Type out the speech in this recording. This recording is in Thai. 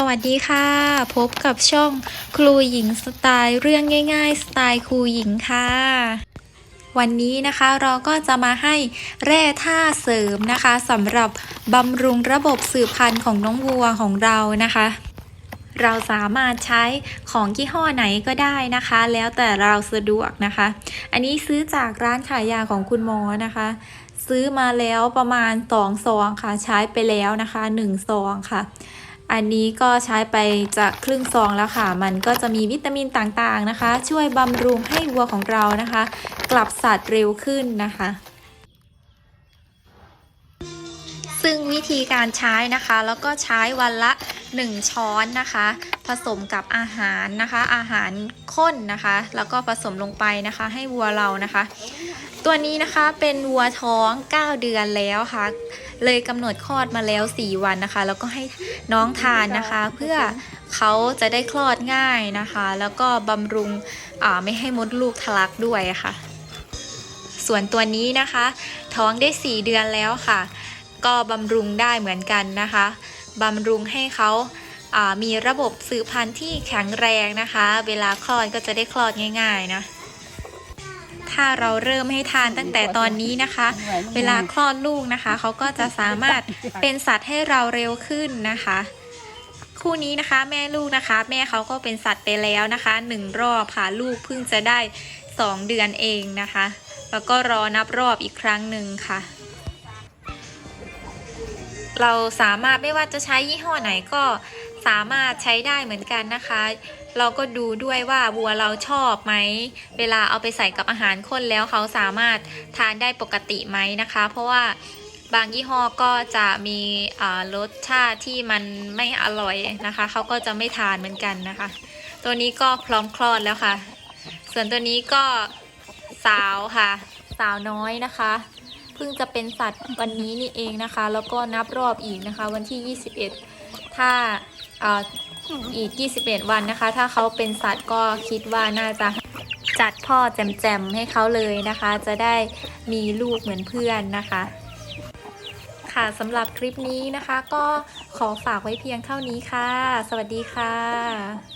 สวัสดีค่ะ พบกับช่องครูหญิงสไตล์เรื่องง่ายๆ สไตล์ครูหญิงค่ะ วันนี้นะคะเราก็จะมาให้แร่ท่าเสริมนะคะสำหรับบำรุงระบบสืบพันธุ์ของน้องวัวของเรานะคะ เราสามารถใช้ของยี่ห้อไหนก็ได้นะคะ แล้วแต่เราสะดวกนะคะ อันนี้ซื้อจากร้านขายยาของคุณหมอนะคะ ซื้อมาแล้วประมาณ2ซองค่ะใช้ไปแล้วนะคะ1ซองค่ะ อันนี้ก็ใช้ไปจะครึ่งซองแล้วค่ะ มันก็จะมีวิตามินต่างๆนะคะ ช่วยบำรุงให้วัวของเรานะคะ กลับสัตว์เร็วขึ้นนะคะ ซึ่งวิธีการใช้นะคะ แล้วก็ใช้วันละ 1 ช้อนนะคะ ผสมกับอาหารนะคะ อาหารข้นนะคะ แล้วก็ผสมลงไปนะคะ ให้วัวเรานะคะ ตัวนี้นะคะเป็นวัวท้อง 9 เดือนแล้วค่ะ เลยกำหนดคลอดมาแล้ว 4 วันนะคะ แล้วก็ให้น้องทานนะคะ เพื่อเขาจะได้คลอดง่ายนะคะ แล้วก็บำรุงไม่ให้มดลูกทะลักด้วยค่ะ ส่วนตัวนี้นะคะ ท้องได้ 4 เดือนแล้วค่ะ ก็บำรุงได้เหมือนกันนะคะบำรุงให้เขาามีระบบสืบพันธุ์ที่แข็งแรงนะคะ เวลาคลอดก็จะได้คลอดง่ายๆนะถ้าเราเริ่มให้ทานตั้งแต่ตอนนี้นะคะ เวลาคลอดลูกนะคะ เขาก็จะสามารถเป็นสัตว์ให้เราเร็วขึ้นนะคะ คู่นี้นะคะแม่ลูกนะคะ แม่เขาก็เป็นสัตว์ไปแล้วนะคะหนึ่งรอบค่ะลูกเพิ่งจะได้สองเดือนเองนะคะ แล้วก็รอนับรอบอีกครั้งหนึ่งค่ะ เราสามารถไม่ว่าจะใช้ยี่ห้อไหนก็สามารถใช้ได้เหมือนกันนะคะ เราก็ดูด้วยว่าวัวเราชอบไหม เวลาเอาไปใส่กับอาหารข้นแล้วเขาสามารถทานได้ปกติไหมนะคะ เพราะว่าบางยี่ห้อก็จะมีรสชาติที่มันไม่อร่อยนะคะ เขาก็จะไม่ทานเหมือนกันนะคะ ตัวนี้ก็พร้อมคลอดแล้วค่ะ ส่วนตัวนี้ก็สาวค่ะ สาวน้อยนะคะ พิ่งจะเป็นสัตว์วันนี้นี่เองนะคะ แล้วก็นับรอบอีกนะคะ วันที่ 21 ถ้าอีก 21 วันนะคะ ถ้าเขาเป็นสัตว์ก็คิดว่าน่าจะจัดพ่อแจมๆให้เขาเลยนะคะ จะได้มีลูกเหมือนเพื่อนนะคะ ค่ะสำหรับคลิปนี้นะคะ ก็ขอฝากไว้เพียงเท่านี้ค่ะ สวัสดีค่ะ